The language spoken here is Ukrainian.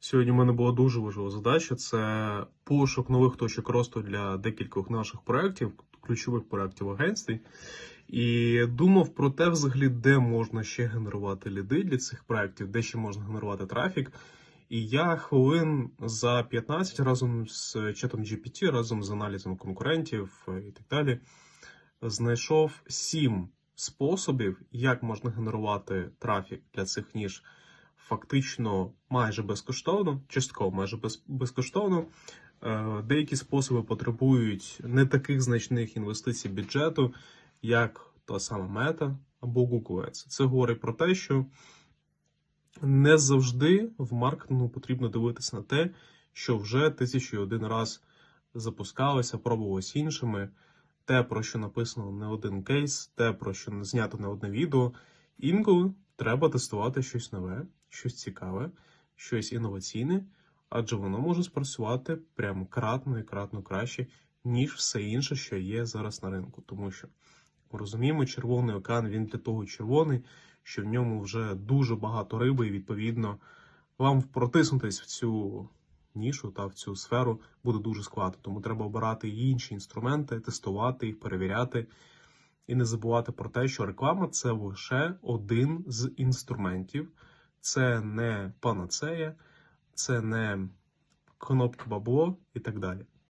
Сьогодні в мене була дуже важлива задача: це пошук нових точок росту для декількох наших проєктів, ключових проєктів агентстві. І думав про те, взагалі, де можна ще генерувати ліди для цих проєктів, де ще можна генерувати трафік. І я хвилин за 15 разом з чатом GPT, разом з аналізом конкурентів і так далі, знайшов сім способів, як можна генерувати трафік для цих ніж фактично майже безкоштовно, частково майже без, безкоштовно. Е, Деякі способи потребують не таких значних інвестицій бюджету, як та сама Meta або Google Ads. Це говорить про те, що не завжди в маркетингу потрібно дивитися на те, що вже тисячу і один раз запускалося, пробувалось іншими. Те, про що написано не один кейс, те, про що не знято не одне відео. Інколи треба тестувати щось нове, щось цікаве, щось інноваційне, адже воно може спрацювати прям кратно і кратно краще, ніж все інше, що є зараз на ринку. Тому що ми розуміємо, червоний океан він для того червоний, що в ньому вже дуже багато риби, і відповідно вам протиснутись в цю нішу та в цю сферу буде дуже складно. Тому треба обирати інші інструменти, тестувати їх, перевіряти. І не забувати про те, що реклама це лише один з інструментів, це не панацея, це не кнопка бабло і так далі.